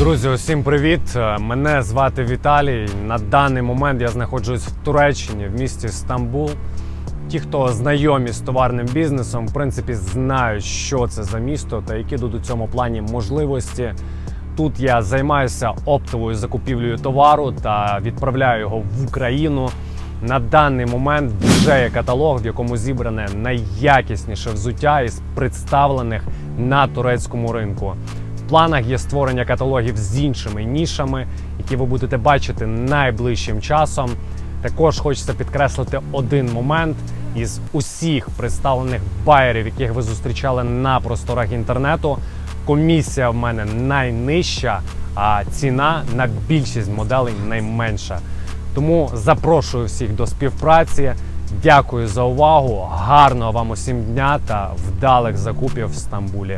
Друзі, усім привіт! Е, Мене звати Віталій. На даний момент я знаходжусь в Туреччині, в місті Стамбул. Ті, хто знайомі з товарним бізнесом, в принципі, знають, що це за місто та які тут у цьому плані можливості. Тут я займаюся оптовою закупівлею товару та відправляю його в Україну. На даний момент вже є каталог, в якому зібране найякісніше взуття із представлених на турецькому ринку. Планах є створення каталогів з іншими нішами, які ви будете бачити найближчим часом. Також хочеться підкреслити один момент із усіх представлених байерів, яких ви зустрічали на просторах інтернету. Комісія в мене найнижча, а ціна на більшість моделей найменша. Тому запрошую всіх до співпраці. Дякую за увагу. Гарного вам усім дня та вдалих закупів в Стамбулі.